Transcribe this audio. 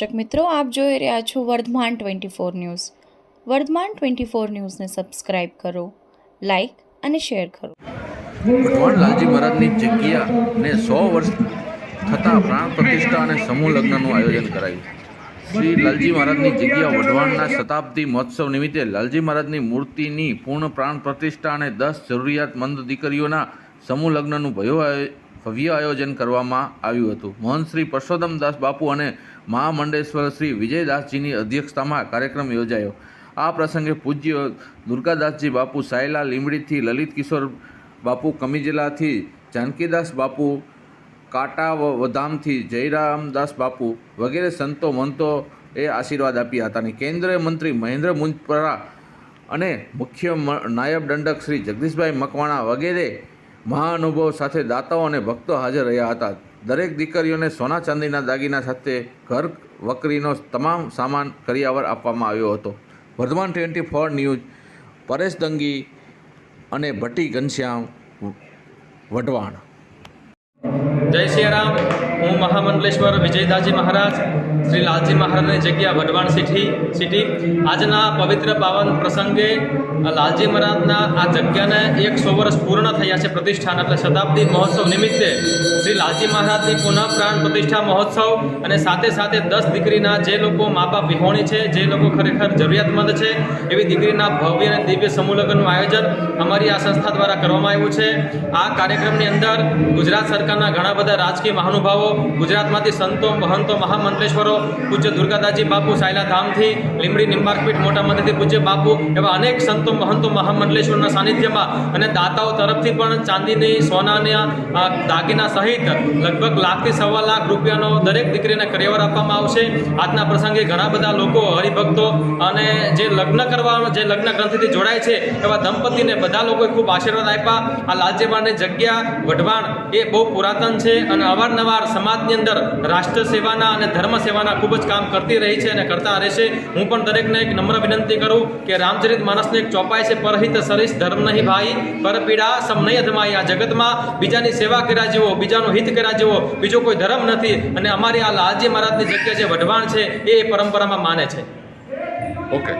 દર્શક મિત્રો, આપ જોઈ રહ્યા છો Vardhman twenty four news. Vardhman twenty four ન્યૂઝને સબસ્ક્રાઇબ કરો, લાઇક અને શેર કરો. ભગવાન લાલજી મહારાજની જગ્યાને સો વર્ષ થતાં પ્રાણ પ્રતિષ્ઠા અને સમૂહ લગ્નનું આયોજન કરાયું. શ્રી લાલજી મહારાજની જગ્યા વઢવાણના શતાબ્દી મહોત્સવ નિમિત્તે લાલજી મહારાજની મૂર્તિની પૂર્ણ પ્રાણ પ્રતિષ્ઠા અને દસ જરૂરિયાતમંદ દીકરીઓના સમૂહ લગ્નનું આયો- ભવ્ય આયોજન કરવામાં આવ્યું હતું. મહંત શ્રી પરસોત્તમદાસ બાપુ અને મહામંડેશ્વર શ્રી વિજયદાસજીની અધ્યક્ષતામાં કાર્યક્રમ યોજાયો. આ પ્રસંગે પૂજ્ય દુર્ગાદાસજી બાપુ, સાયલા લીમડીથી લલિત કિશોર બાપુ, કમિજલાથી જાનકીદાસ બાપુ કાટા વધામથી જયરામદાસ બાપુ વગેરે સંતો મંતો એ આશીર્વાદ આપ્યા હતા. અને કેન્દ્રીય મંત્રી મહેન્દ્ર મુંજપરા અને મુખ્ય નાયબ દંડક શ્રી જગદીશભાઈ મકવાણા વગેરે મહાનુભાવો સાથે દાતાઓ અને ભક્તો હાજર રહ્યા હતા. દરેક દીકરીઓને સોના ચાંદીના દાગીના સાથે ઘર વકરીનો તમામ સામાન કરિયાવર આપવામાં આવ્યો હતો. Vardhman twenty four news, Paresh Dangi અને ભટ્ટી ઘનશ્યામ, વઢવાણ. જય સિયારામ હું મહામંડલેશ્વર વિજયદાસજી મહારાજ, શ્રી લાલજી મહારાજની જગ્યા વઢવાણ સિટી સિટી. આજના પવિત્ર પાવન પ્રસંગે લાલજી મહારાજના આ જગ્યાને એકસો વર્ષ પૂર્ણ થયા છે પ્રતિષ્ઠાન. એટલે શતાબ્દી મહોત્સવ નિમિત્તે શ્રી લાલજી મહારાજની પુનઃ પ્રાણ પ્રતિષ્ઠા મહોત્સવ અને સાથે સાથે દસ દીકરીના જે લોકો મા બાપ વિહોણી છે, જે લોકો ખરેખર જરૂરિયાતમંદ છે, એવી દીકરીના ભવ્ય અને દિવ્ય સમૂહલગ્નનું આયોજન અમારી આ સંસ્થા દ્વારા કરવામાં આવ્યું છે. આ કાર્યક્રમની અંદર ગુજરાત સરકારના ઘણા બધા રાજકીય મહાનુભાવો ગુજરાતમાંથી સંતો, મહંતો, મહામંડલેશ્વરો, પૂજ્ય દુર્ગાદાસજી બાપુ સાયલાધામથી લીમડી નિંબાર્કપીઠ મોટા મંદિરથી પૂજ્ય બાપુ એવા અનેક સંતો, મહંતો, મહામંડલેશ્વરના સાનિધ્યમાં અને દાતાઓ તરફથી પણ ચાંદીની, સોનાના દાગીના સહિત લગભગ લાખથી સવા લાખ રૂપિયાનો દરેક દીકરીને કરિયાવર આપવામાં આવશે. આજના પ્રસંગે ઘણા બધા લોકો, હરિભક્તો અને જે લગ્ન કરવા જે લગ્ન ગ્રંથિથી જોડાય છે એવા દંપતીને બધા લોકોએ ખૂબ આશીર્વાદ આપ્યા. આ લાલજીબાની જગ્યા વઢવાણ એ બહુ પુરાતન છે અને અવારનવાર સમાજની અંદર રાષ્ટ્ર સેવાના અને ધર્મ સેવાના ખૂબ જ કામ કરતી રહી છે અને કરતા રહેશે. હું પણ દરેકને એક નમ્ર વિનંતી કરું કે રામચરિત માનસને એક ચોપાઈ છે. પરહિત સરીશ ધર્મ નહીં ભાઈ, પર પીડા સમ નહીં અધમાઈ આ જગતમાં. બીજાની સેવા કર્યા જેવો, બીજાનું હિત કર્યા જેવો, બીજો કોઈ ધર્મ નથી. અને અમારી આ લાલજી મહારાજની જગ્યા જે વઢવાણ છે, એ પરંપરામાં માને છે. ઓકે